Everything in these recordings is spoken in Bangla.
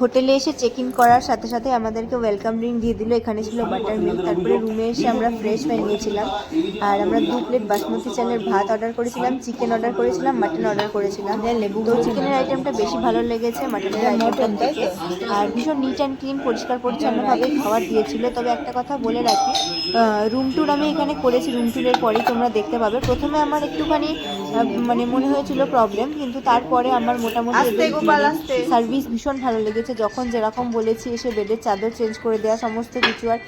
হোটেলে এসে চেক ইন করার সাথে সাথে আমাদেরকে ওয়েলকাম ড্রিঙ্ক দিয়ে দিল। এখানে ছিল বাটার মিল্ক তারপরে রুমে এসে আমরা ফ্রেশ হয়ে নিয়েছিলাম। আর আমরা দু প্লেট বাসমতি চালের ভাত অর্ডার করেছিলাম চিকেন অর্ডার করেছিলাম মাটন অর্ডার করেছিলাম। লেবু তো চিকেনের আইটেমটা বেশি ভালো লেগেছে মাটনের আইটেমটা থেকে। আর ভীষণ নিট অ্যান্ড ক্লিন পরিষ্কার পরিচ্ছন্নভাবে খাবার দিয়েছিল। তবে একটা কথা বলে রাখি রুম ট্যুর আমি এখানে করেছি রুম ট্যুরের পরেই তোমরা দেখতে পাবে। প্রথমে আমার একটুখানি মানে মনে হয়েছিল প্রবলেম কিন্তু তারপরে আমার মোটামুটি সার্ভিস ভীষণ ভালো লেগেছে। যখন যেরকম বলেছি এসে বেডের চাদর চেঞ্জ করে দেওয়া সমস্ত কিছু। আর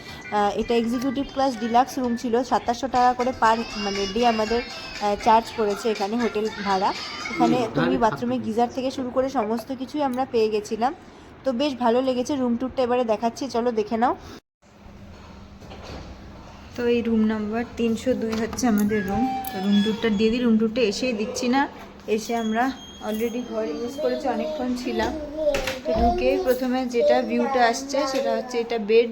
এটা এক্সিকিউটিভ ক্লাস ডিলাক্স রুম ছিল সাতাশশো টাকা করে পার মানে ডে আমাদের চার্জ করেছে এখানে হোটেল ভাড়া। এখানে তুমি বাথরুমে গিজার থেকে শুরু করে সমস্ত কিছুই আমরা পেয়ে গেছিলাম। তো বেশ ভালো লেগেছে রুম ট্যুরটা এবারে দেখাচ্ছি চলো দেখে নাও। তো এই রুম নাম্বার তিনশো দুই হচ্ছে আমাদের রুম তো রুম ট্যুরটা দিয়ে দিই রুম ট্যুরটা এসেই দিচ্ছি না। এসে আমরা অলরেডি ঘর ইউজ করেছি, অনেকক্ষণ ছিলাম। তো ঢুকে প্রথমে যেটা ভিউটা আসছে সেটা হচ্ছে এটা বেড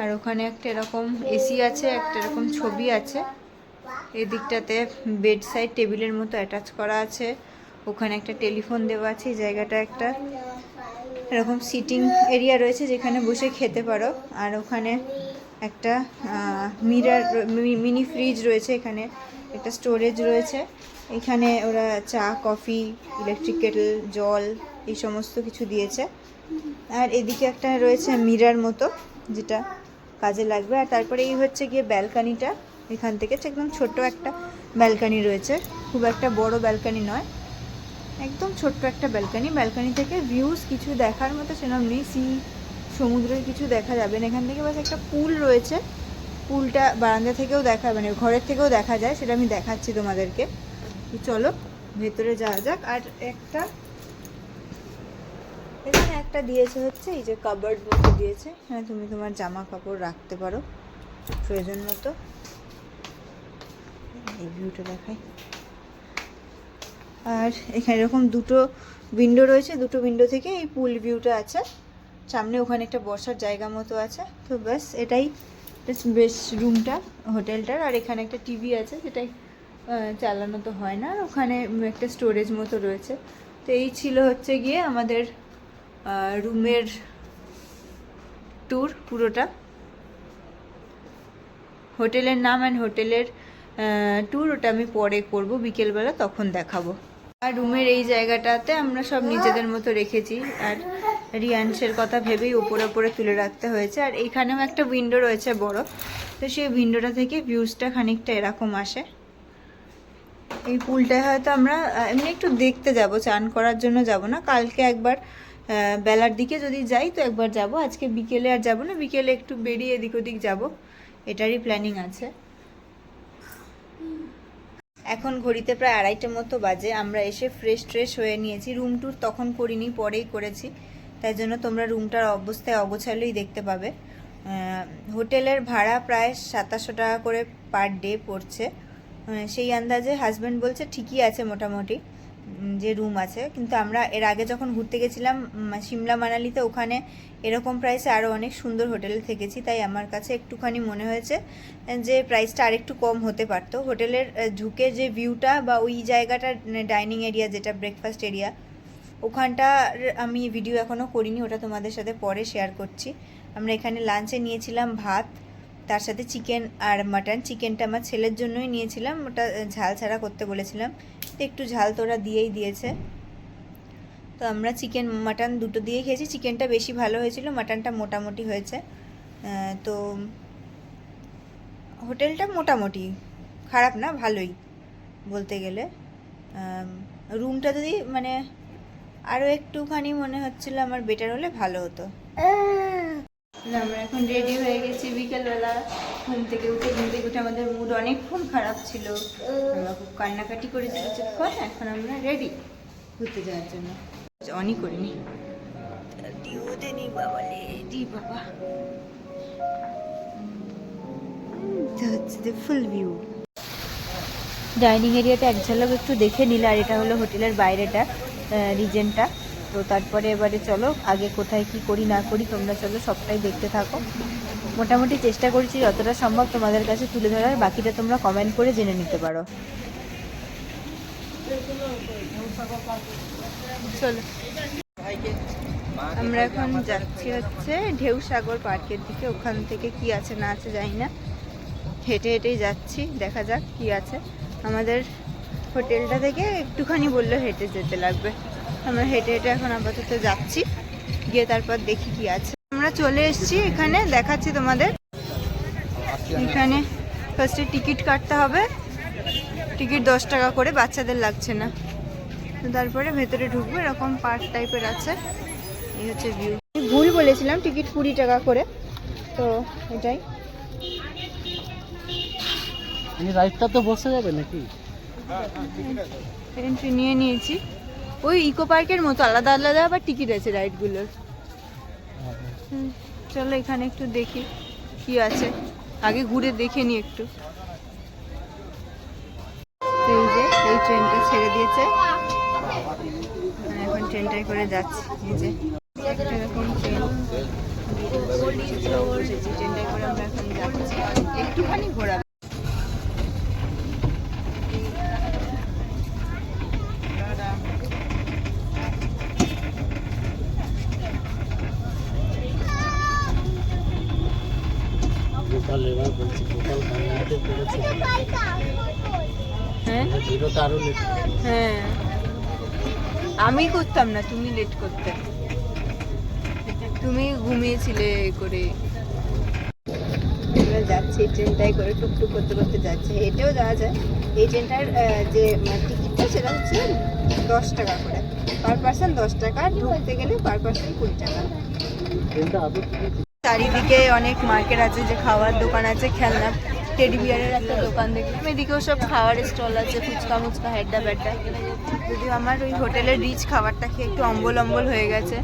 আর ওখানে একটা এরকম এসি আছে, একটা এরকম ছবি আছে। এদিকটাতে বেড সাইড টেবিলের মতো অ্যাটাচ করা আছে। ওখানে একটা টেলিফোন দেওয়া আছে, এই জায়গাটা একটা। এরকম সিটিং এরিয়া রয়েছে যেখানে বসে খেতে পারো। আর ওখানে একটা মিরার মিনি ফ্রিজ রয়েছে এখানে, একটা স্টোরেজ রয়েছে। এখানে ওরা চা, কফি, ইলেকট্রিক কেটল, জল, এই সমস্ত কিছু দিয়েছে। আর এদিকে একটা রয়েছে মিরার মতো, যেটা কাজে লাগবে। আর তারপরে এই হচ্ছে গিয়ে ব্যালকানিটা, এখান থেকে একদম ছোট্ট একটা ব্যালকানি রয়েছে। খুব একটা বড় ব্যালকানি নয়, একদম ছোট্ট একটা ব্যালকানি। ব্যালকানি থেকে ভিউজ কিছু দেখার মতো সেরকম নেই। সি সমুদ্রের কিছু দেখা যাবে না। এখান থেকে বাস একটা পুল রয়েছে। পুলটা বারান্দা থেকেও দেখা মানে ঘরের থেকেও দেখা যায়, সেটা আমি দেখাচ্ছি তোমাদেরকে। চলো, ভেতরে যাওয়া যাক। আর একটা, এখানে একটা দিয়েছে হচ্ছে, এই যে কাবার্ড মতো দিয়েছে। এখানে তুমি তোমার জামা কাপড় রাখতে পারো, প্রয়োজন মতো। এই ভিউটা দেখাই। আর এখানে এরকম দুটো উইন্ডো রয়েছে, দুটো উইন্ডো থেকে এই পুল ভিউটা আছে। সামনে ওখানে একটা বসার জায়গা মতো আছে। তো ব্যাস, এটাই বেশ রুমটা, হোটেলটার। আর এখানে একটা টিভি আছে, যেটাই চালানো তো হয় না। আর ওখানে একটা স্টোরেজ মতো রয়েছে। তো এই ছিল হচ্ছে গিয়ে আমাদের রুমের ট্যুর পুরোটা। হোটেলের নাম অ্যান্ড হোটেলের ট্যুর ওটা আমি পরে করব। বিকেলবেলা তখন দেখাবো। আর রুমের এই জায়গাটাতে আমরা সব নিজেদের মতো রেখেছি। আর রিয়ান্সের কথা ভেবেই উপরে উপরে তুলে রাখতে হয়েছে। আর এখানেও একটা উইন্ডো রয়েছে বড়। তো সেই উইন্ডোটা থেকে ভিউজটা খানিকটা এরকম আসে। এই পুলটায় হয়তো আমরা এমনি একটু দেখতে যাব, চান করার জন্য যাব না। কালকে একবার বেলার দিকে যদি যাই তো একবার যাব। আজকে বিকেলে আর যাব না। বিকেলে একটু বেরিয়ে এদিক ওদিক যাব। এটারই প্ল্যানিং আছে। এখন ঘড়িতে প্রায় আড়াইটার মতো বাজে। আমরা এসে ফ্রেশ ট্রেশ হয়ে নিয়েছি। রুম ট্যুর তখন করিনি, পরেই করেছি। তাই জন্য তোমরা রুমটার অবস্থায় অগোছালোই দেখতে পাবে। হোটেলের ভাড়া প্রায় সাতাশো টাকা করে পার ডে পড়ছে। সেই আন্দাজে হাজব্যান্ড বলছে, ঠিকই আছে মোটামুটি। যে রুম আছে। কিন্তু আমরা এর আগে যখন ঘুরতে গেছিলাম সিমলা মানালিতে ওখানে এরকম প্রাইসে আরও অনেক সুন্দর হোটেলে থেকেছি। তাই আমার কাছে একটুখানি মনে হয়েছে যে প্রাইসটা আরেকটু কম হতে পারতো। হোটেলের ঢুকে যে ভিউটা বা ওই জায়গাটা ডাইনিং এরিয়া যেটা ব্রেকফাস্ট এরিয়া ওখানটার আমি ভিডিও এখনও করিনি, ওটা তোমাদের সাথে পরে শেয়ার করছি। আমরা এখানে লাঞ্চে নিয়েছিলাম ভাত, তার সাথে চিকেন আর মাটন চিকেনটা আমার ছেলের জন্যই নিয়েছিলাম, ওটা ঝাল ছাড়া করতে বলেছিলাম। একটু ঝাল তোরা দিয়েই দিয়েছে। তো আমরা চিকেন, মাটন দুটো দিয়ে খেয়েছি। চিকেনটা বেশি ভালো হয়েছিল, মাটনটা মোটামুটি হয়েছে। তো হোটেলটা মোটামুটি খারাপ না, ভালোই বলতে গেলে। রুমটা যদি মানে আরও একটুখানি মনে হচ্ছিল আমার বেটার হলে ভালো হতো। আমরা এখন রেডি হয়ে গেছি বিকেলবেলা। ঘুম থেকে উঠে ঘুম থেকে উঠে আমাদের মুড অনেকক্ষণ খারাপ ছিল। আমরা খুব কান্নাকাটি করেছি কিছুক্ষণ এখন আমরা রেডি ঘুরতে যাওয়ার জন্য। অনই করিনি ডিওতে নি বাবা রে। দি বাবা। হচ্ছে দ্য ফুল ভিউ ডাইনিং এরিয়াটা এক ঝলক একটু দেখে নিলে আর এটা হলো হোটেলের বাইরেটা রিজেনটা তো তারপরে এবারে চলো, আগে কোথায় কি করি না করি, তোমরা চলো সবটাই দেখতে থাকো। মোটামুটি চেষ্টা করছি যতটা সম্ভব তোমাদের কাছে তুলে ধরার, বাকিটা তোমরা কমেন্ট করে জেনে নিতে পারো। চলো। আমরা এখন যাচ্ছি হচ্ছে ঢেউ সাগর পার্কের দিকে, ওখান থেকে কি আছে না আছে জানি না। হেঁটে হেঁটেই যাচ্ছি, দেখা যাক কি আছে। আমাদের হোটেলটা থেকে একটুখানি বলল হেঁটে যেতে লাগবে। আমরা হেঁটে হেঁটে এখন আপাতত যাচ্ছি। গিয়ে তারপর দেখি কি আছে। আমরা চলে এসেছি এখানে দেখাচ্ছি তোমাদের। এখানে ফার্স্টে টিকিট কাটতে হবে। টিকিট দশ টাকা করে বাচ্চাদের লাগছে না। তো তারপরে ভেতরে ঢুকবো এরকম পার্ক টাইপের আছে। এই হচ্ছে ভিউ ভুল বলেছিলাম টিকিট কুড়ি টাকা করে। তো এটাই। রাইডটা তো বসে যাবে নাকি? এন্ট্রি নিয়ে নিয়েছি। ওই ইকো পার্কের মতো, আলাদা আলাদা আবার টিকিট আছে রাইডগুলোর চলো এখানে একটু দেখি কি আছে। আগে ঘুরে দেখে নি একটু। এই যে, এই ট্রেনটা ছেড়ে দিয়েছে। এখন ট্রেনটাই করে যাচ্ছি, এই যে। এরকম ট্রেন ট্রেনটাই করে আমরা এখন যাচ্ছি। একটুখানি ঘোরাবে গোপাল এবার বলছি গোপাল বাংলাতে পড়েছে হ্যাঁ জিরো তো আরও লেট হ্যাঁ। আমি করতাম না তুমি লেট করতে। তুমি ঘুমিয়েছিলে করে। আমরা যাচ্ছি ট্রেনটাই করে টুকটুক করতে করতে যাচ্ছে। হেঁটেও যাওয়া যায়। এই ট্রেনটার যে টিকিটটা সেটা হচ্ছে দশ টাকা করে। পার পার্সন দশ টাকা ঢুকতে গেলে পার পার্সন কুড়ি টাকা। চারিদিকে অনেক মার্কেট আছে যে খাওয়ার দোকান আছে খেলনা। টেডি বিয়ারের একটা দোকান দেখলাম। এদিকেও সব খাওয়ারের স্টল আছে, ফুচকা মুচকা, হেড্ডা ব্যাড্ডা। যদিও আমার ওই হোটেলের রিচ খাবারটা খেয়ে একটু অম্বল অম্বল হয়ে গেছে।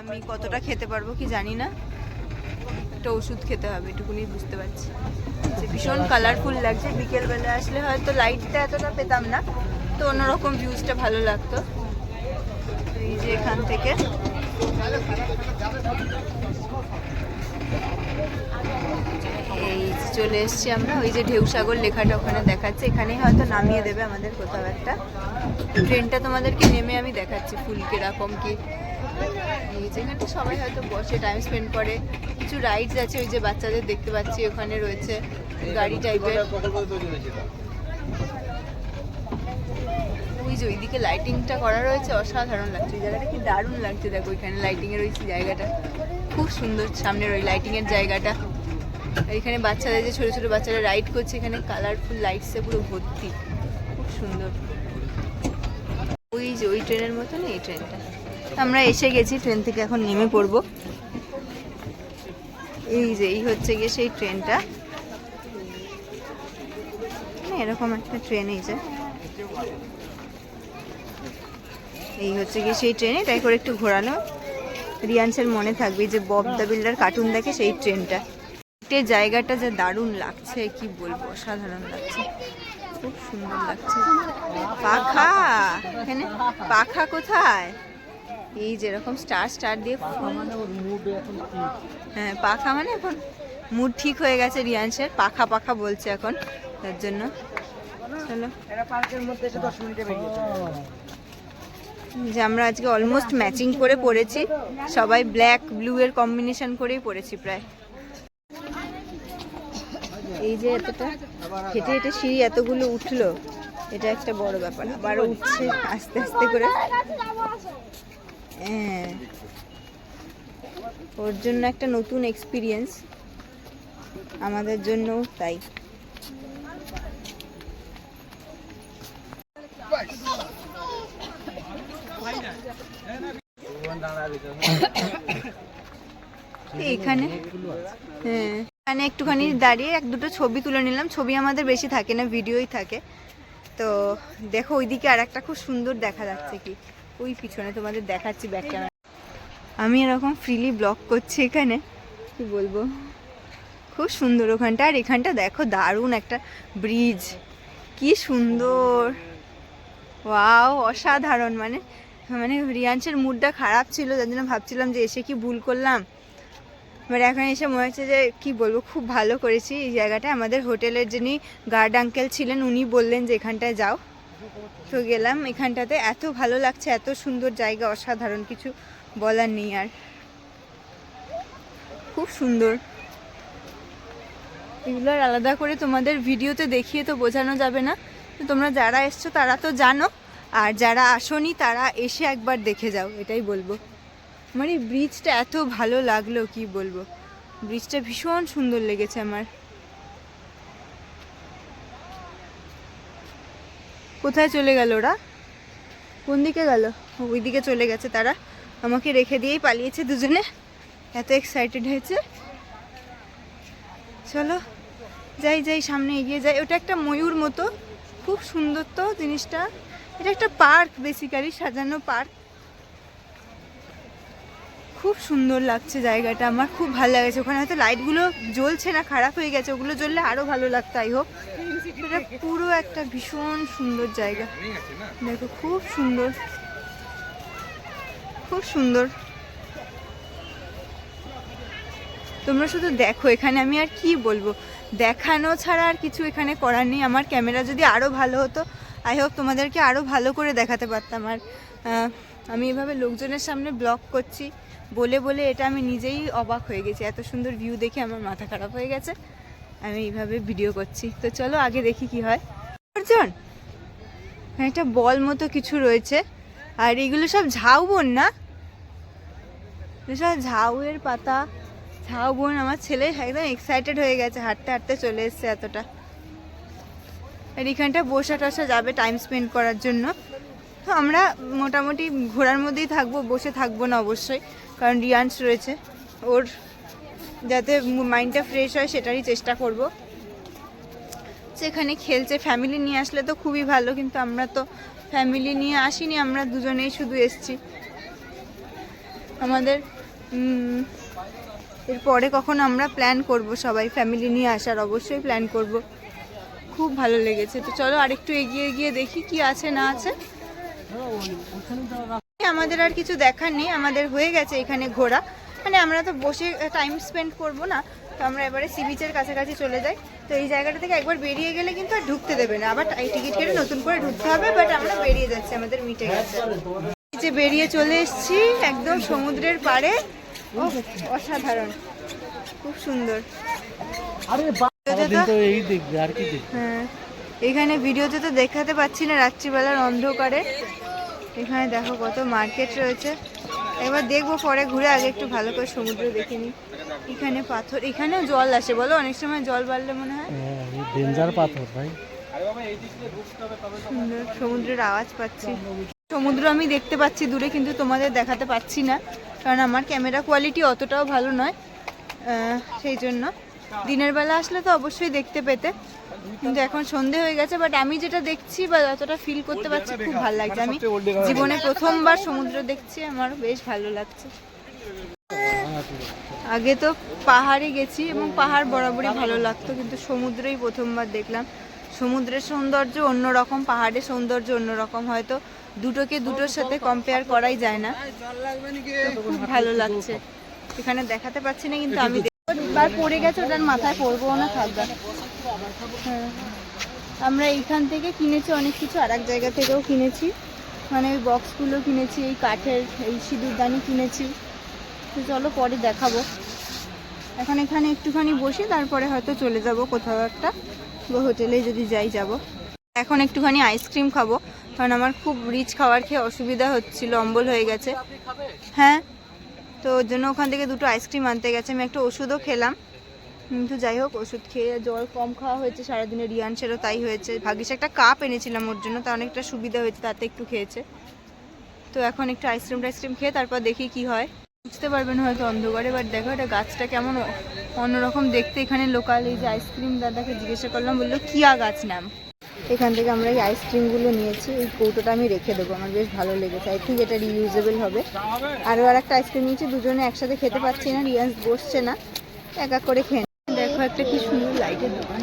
আমি কতটা খেতে পারব কি জানি না। একটা ওষুধ খেতে হবে, এটুকুনি বুঝতে পারছি। যে ভীষণ কালারফুল লাগছে। বিকেলবেলা আসলে হয়তো লাইটটা এতটা পেতাম না, তো অন্যরকম ভিউজটা ভালো লাগতো। এই যে এখান থেকে। এই চলে এসছি আমরা। ওই যে ঢেউসাগর লেখাটা ওখানে দেখাচ্ছে। এখানেই হয়তো নামিয়ে দেবে আমাদের কোথাও একটা। ট্রেনটা তোমাদেরকে নেমে আমি দেখাচ্ছি ফুল কীরকম কি। যেখানে সবাই হয়তো বসে টাইম স্পেন্ড করে। কিছু রাইডস আছে, ওই যে বাচ্চাদের দেখতে পাচ্ছি, ওখানে রয়েছে গাড়ি টাইপের ওই যে ওইদিকে লাইটিংটা করা রয়েছে, অসাধারণ লাগছে। ওই জায়গাটা কি দারুণ লাগছে। দেখো, ওইখানে লাইটিংয়ের ওই জায়গাটা। খুব সুন্দর, সামনের ওই লাইটিংয়ের জায়গাটা। এখানে বাচ্চাদের যে ছোটো ছোটো বাচ্চারা রাইড করছে, এখানে কালারফুল লাইটসে পুরো ভর্তি। খুব সুন্দর। ওই যে, ওই ট্রেনের মতন এই ট্রেনটা? আমরা এসে গেছি, ট্রেন থেকে এখন নেমে পড়ব। এই যে, এই হচ্ছে গিয়ে সেই ট্রেনটা। মানে এরকম একটা ট্রেন এই যে। এই হচ্ছে গিয়ে সেই ট্রেনে, তাই করে একটু ঘোরানো। রিয়ান্সের মনে থাকবে যে, বব দ্য বিল্ডার কার্টুন দেখে সেই ট্রেনটা। ট্রেনের জায়গাটা যে দারুণ লাগছে, কি বলব? অসাধারণ লাগছে। খুব সুন্দর লাগছে। পাখা! এখানে পাখা কোথায়? এই যেরকম স্টার স্টার দিয়ে হ্যাঁ পাখা মানে এখন মুড ঠিক হয়ে গেছে রিয়ান্সের। পাখা পাখা বলছে এখন, তার জন্য। চলো। যে আমরা আজকে অলমোস্ট ম্যাচিং করে পড়েছি। সবাই ব্ল্যাক ব্লু এর কম্বিনেশন করেই পড়েছি প্রায়। এই যে এতটা, হেঁটে হেঁটে সিঁড়ি এতগুলো উঠল, এটা একটা বড় ব্যাপার। আবার উঠছে আস্তে আস্তে করে। হ্যাঁ। ওর জন্য একটা নতুন এক্সপিরিয়েন্স আমাদের জন্যও তাই। এখানে? হ্যাঁ। এখানে একটুখানি দাঁড়িয়ে এক দুটো ছবি তুলে নিলাম। ছবি আমাদের বেশি থাকে না ভিডিওই থাকে। তো দেখো ওইদিকে আর একটা খুব সুন্দর দেখা যাচ্ছে কি। ওই পিছনে তোমাদের দেখাচ্ছি ব্যাক ক্যামেরা আমি এরকম ফ্রিলি ব্লগ করছি এখানে কি বলব? খুব সুন্দর ওখানটা। আর এখানটা দেখো দারুণ একটা ব্রিজ কি সুন্দর। ওয়াও অসাধারণ। মানে মানে রিয়ান্সের মুডটা খারাপ ছিল যার জন্য ভাবছিলাম যে এসে কি ভুল করলাম। এবার এখন এসে মনে হচ্ছে যে, কি বলব, খুব ভালো করেছি এই জায়গাটা। আমাদের হোটেলের যিনি গার্ড আঙ্কেল ছিলেন, উনি বললেন যে, এখানটায় যাও। তো গেলাম। এখানটাতে এত ভালো লাগছে, এত সুন্দর জায়গা, অসাধারণ কিছু বলার নেই আর। খুব সুন্দর। এগুলো আর আলাদা করে তোমাদের ভিডিওতে দেখিয়ে তো বোঝানো যাবে না। তো তোমরা যারা এসছো, তারা তো জানো। আর যারা আসনি, তারা এসে একবার দেখে যাও, এটাই বলব। আমার এই ব্রিজটা এত ভালো লাগল, কি বলব? ব্রিজটা ভীষণ সুন্দর লেগেছে আমার। কোথায় চলে গেল ওরা? কোন দিকে গেল? ওই দিকে চলে গেছে তারা। আমাকে রেখে দিয়েই পালিয়েছে দুজনে। এত এক্সাইটেড হয়েছে। চলো, যাই যাই, সামনে এগিয়ে যাই। ওটা একটা ময়ূর মতো। খুব সুন্দর তো জিনিসটা। এটা একটা পার্ক বেসিক্যালি সাজানো পার্ক খুব সুন্দর লাগছে জায়গাটা, আমার খুব ভালো লাগছে। ওখানে হয়তো লাইটগুলো জ্বলছে না, খারাপ হয়ে গেছে, ওগুলো জ্বললে আরও ভালো লাগতো আই হোক এটা পুরো একটা ভীষণ সুন্দর জায়গা। দেখো, খুব সুন্দর। খুব সুন্দর। তোমরা শুধু দেখো, এখানে আমি আর কি বলব? দেখানো ছাড়া আর কিছু এখানে করার নেই। আমার ক্যামেরা যদি আরও ভালো হতো আই হোপ তোমাদেরকে আরও ভালো করে দেখাতে পারতাম। আর আমি এভাবে লোকজনের সামনে ব্লগ করছি। বলে বলে এটা আমি নিজেই অবাক হয়ে গেছি। এত সুন্দর ভিউ দেখে আমার মাথা খারাপ হয়ে গেছে। আমি এইভাবে ভিডিও করছি। তো চলো আগে দেখি কি হয়। অর্জন, একটা বল মতো কিছু রয়েছে। আর এগুলো সব ঝাউবন না? সব ঝাউয়ের পাতা। ঝাউ বোন, আমার ছেলে একদম এক্সাইটেড হয়ে গেছে। হাঁটতে হাঁটতে চলে এসছে এতটা। আর এখানটা বসা টসা যাবে টাইম স্পেন্ড করার জন্য। আমরা মোটামুটি ঘোরার মধ্যেই থাকব, বসে থাকব না অবশ্যই, কারণ রিয়ান্স রয়েছে। ওর যাতে মাইন্ডটা ফ্রেশ হয় সেটারই চেষ্টা করব। সেখানে খেলছে ফ্যামিলি নিয়ে আসলে তো খুবই ভালো, কিন্তু আমরা তো ফ্যামিলি নিয়ে আসিনি, আমরা দুজনেই শুধু এসছি। আমাদের এরপরে কখন আমরা প্ল্যান করব সবাই ফ্যামিলি নিয়ে আসার অবশ্যই প্ল্যান করব। খুব ভালো লেগেছে। তো চলো আরেকটু এগিয়ে গিয়ে দেখি কি আছে, না আছে। আমাদের আর কিছু দেখার নেই আমাদের হয়ে গেছে এখানে ঘোরা। মানে আমরা তো বসে টাইম স্পেন্ড করব না তো আমরা এবারে সি বিচের কাছাকাছি চলে যাই। তো এই জায়গাটা থেকে একবার বেরিয়ে গেলে কিন্তু আর ঢুকতে দেবে না আবার এই টিকিট কেটে নতুন করে ঢুকতে হবে বাট আমরা বেরিয়ে যাচ্ছি আমাদের মিটে গেছে। যে বেরিয়ে চলে এসেছি একদম সমুদ্রের পাড়ে। ও অসাধারণ খুব সুন্দর। আরে এই দেখবে আর কি হ্যাঁ। এখানে ভিডিওতে তো দেখাতে পাচ্ছি না রাত্রিবেলার অন্ধকারে। এখানে দেখো কত মার্কেট রয়েছে। এবার দেখব পরে ঘুরে আগে একটু ভালো করে সমুদ্র দেখে নিই। এখানে পাথর এখানেও জল আসে বলো? অনেক সময় জল বাড়লে মনে হয়। হ্যাঁ ডেঞ্জার পাথর ভাই। সুন্দর সমুদ্রের আওয়াজ পাচ্ছি। সমুদ্র আমি দেখতে পাচ্ছি দূরে কিন্তু তোমাদের দেখাতে পাচ্ছি না। কারণ আমার ক্যামেরা কোয়ালিটি অতটাও ভালো নয়। সেই জন্য। দিনের বেলা আসলে তো অবশ্যই দেখতে পেতে। কিন্তু এখন সন্ধে হয়ে গেছে বাট আমি যেটা দেখছি বা যতটা ফিল করতে পারছি খুব ভালো লাগছে। আমি জীবনে প্রথমবার সমুদ্র দেখছি আমার বেশ ভালো লাগছে। আগে তো পাহাড়ে গেছি এবং পাহাড় বরাবরই ভালো লাগতো কিন্তু সমুদ্রই প্রথমবার দেখলাম। সমুদ্রের সৌন্দর্য অন্যরকম পাহাড়ের সৌন্দর্য অন্যরকম হয়তো দুটোকে দুটোর সাথে কম্পেয়ার করাই যায় না। খুব ভালো লাগছে। এখানে দেখাতে পাচ্ছি না কিন্তু আমি পড়ে গেছে ওটার মাথায় পড়ব না থাকবে আমরা এইখান থেকে কিনেছি অনেক কিছু আর এক জায়গা থেকেও কিনেছি। মানে ওই বক্সগুলো কিনেছি এই কাঠের এই সিঁদুরদানি কিনেছি। তো চলো পরে দেখাবো। এখন এখানে একটুখানি বসে তারপরে হয়তো চলে যাব কোথাও একটা। বা হোটেলে যদি যাই যাব। এখন একটুখানি আইসক্রিম খাব কারণ আমার খুব রিচ খাবার খেয়ে অসুবিধা হচ্ছিল অম্বল হয়ে গেছে। হ্যাঁ। তো ওর জন্য ওখান থেকে দুটো আইসক্রিম আনতে গেছে আমি একটা ওষুধও খেলাম। কিন্তু যাই হোক, ওষুধ খেয়ে জল কম খাওয়া হয়েছে সারাদিনে রিয়ানসেরও তাই হয়েছে। ভাগ্যিস একটা কাপ এনেছিলাম ওর জন্য তা অনেকটা সুবিধা হয়েছে, তাতে একটু খেয়েছে। তো এখন একটু আইসক্রিম টাইসক্রিম খেয়ে তারপর দেখি কি হয়। বুঝতে পারবেন হয়তো অন্ধকারে বাট দেখো এটা গাছটা কেমন অন্যরকম দেখতে। এখানে লোকাল এই যে আইসক্রিম দাদাকে জিজ্ঞাসা করলাম, বলল, কিয়া গাছ নাম? এখান থেকে আমরা এই আইসক্রিমগুলো নিয়েছি, এই কৌটোটা আমি রেখে দেবো, আমার বেশ ভালো লেগেছে। আই থিঙ্ক এটা রিউজেবল হবে। আরও আর একটা আইসক্রিম নিয়েছি, দুজনে একসাথে খেতে পাচ্ছি না, রিয়ান্স বসছে না এক এক করে খেয়ে একটা কি সুন্দর লাইটের দোকান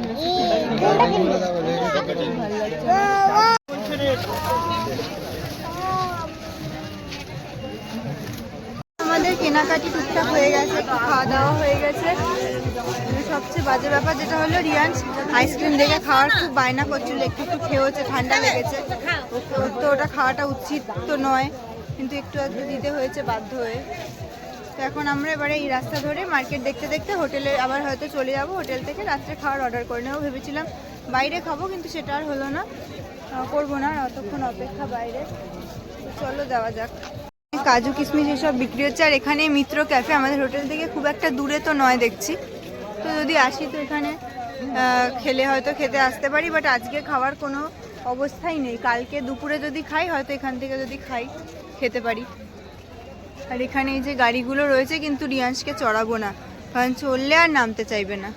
আমাদের কেনাকাটি টুকটাক হয়ে গেছে খাওয়া দাওয়া হয়ে গেছে। সবচেয়ে বাজে ব্যাপার যেটা হলো রিয়ান্স আইসক্রিম দেখে খাওয়ার খুব বায়না করছিল, একটু একটু খেয়েছে ঠান্ডা লেগেছে। তো ওটা খাওয়াটা উচিত তো নয়, কিন্তু একটু আধটু দিতে হয়েছে বাধ্য হয়ে। তো এখন আমরা এবারে এই রাস্তা ধরে মার্কেট দেখতে দেখতে হোটেলে আবার হয়তো চলে যাব। হোটেল থেকে রাত্রে খাওয়ার অর্ডার করে নেব। ভেবেছিলাম বাইরে খাব, কিন্তু সেটা আর হলো না। করব না অতক্ষণ অপেক্ষা বাইরে। চলো যাওয়া যাক। কাজু, কিশমিশ এসব বিক্রি হচ্ছে। আর এখানে মিত্র ক্যাফে আমাদের হোটেল থেকে খুব একটা দূরে তো নয় দেখছি। তো যদি আসি তো এখানে খেলে হয়তো খেতে আসতে পারি বাট আজকে খাওয়ার কোনো অবস্থাই নেই। কালকে দুপুরে যদি খাই, হয়তো এখান থেকে যদি খাই, খেতে পারি। আর এখানে এই যে গাড়িগুলো রয়েছে, কিন্তু রিয়াংশকে চড়াবো না। কারণ চললে আর নামতে চাইবে না।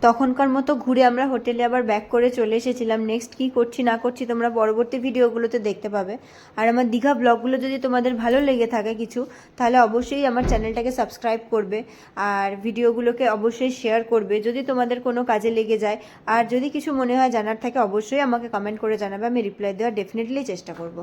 তখনকার মতো ঘুরে আমরা হোটেলে আবার ব্যাক করে চলে এসেছিলাম। নেক্সট কি করছি, না করছি তোমরা পরবর্তী ভিডিওগুলোতে দেখতে পাবে। আর আমার দীঘা ব্লগগুলো যদি তোমাদের ভালো লেগে থাকে কিছু, তাহলে অবশ্যই আমার চ্যানেলটাকে সাবস্ক্রাইব করবে আর ভিডিওগুলোকে অবশ্যই শেয়ার করবে। যদি তোমাদের কোনো কাজে লেগে যায় আর যদি কিছু মনে হয় জানার থাকে, অবশ্যই আমাকে কমেন্ট করে জানাবে। আমি রিপ্লাই দেওয়ার ডেফিনেটলি চেষ্টা করব।